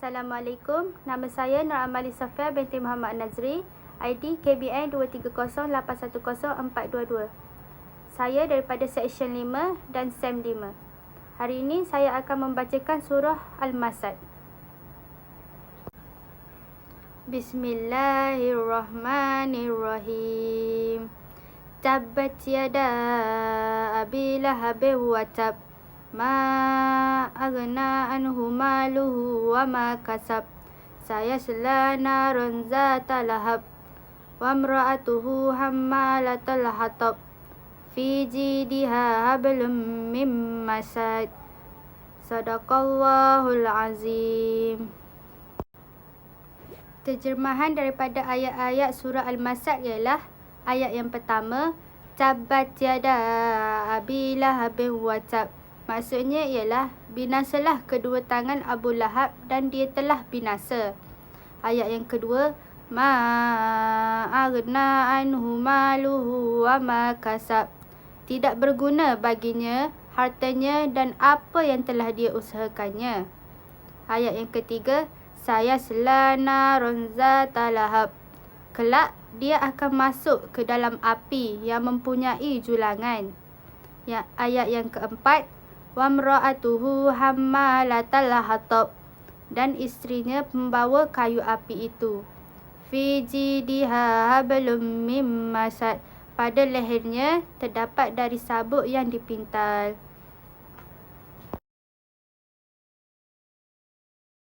Assalamualaikum. Nama saya Nur Amali Safia binti Muhammad Nazri. ID KBN 230810422. Saya daripada Seksyen 5 dan SEM 5. Hari ini saya akan membacakan surah Al-Masad. Bismillahirrahmanirrahim. Tabbat yada abi lahabin wa tab. Ma agna anhu maluhu wa ma kasab. Sayasla narun zata lahab. Wa mra'atuhu hammalatal hatab. Fi jidiha hablum mim masad. Sadaqallahul azim. Terjemahan daripada ayat-ayat surah Al-Masad ialah ayat yang pertama Tabbat yada abi lahabin wa tab. Maksudnya ialah binasalah kedua tangan Abu Lahab dan dia telah binasa. Ayat yang kedua ma agna anhu maluhu wa ma kasab. Tidak berguna baginya hartanya dan apa yang telah dia usahakannya. Ayat yang ketiga saya selana ronza talahab. Kelak dia akan masuk ke dalam api yang mempunyai julangan. Ya, ayat yang keempat wa mra'atuhu hammalatal hatab dan istrinya pembawa kayu api itu. Fi jidiha hablum mim masad. Pada lehernya terdapat dari sabuk yang dipintal.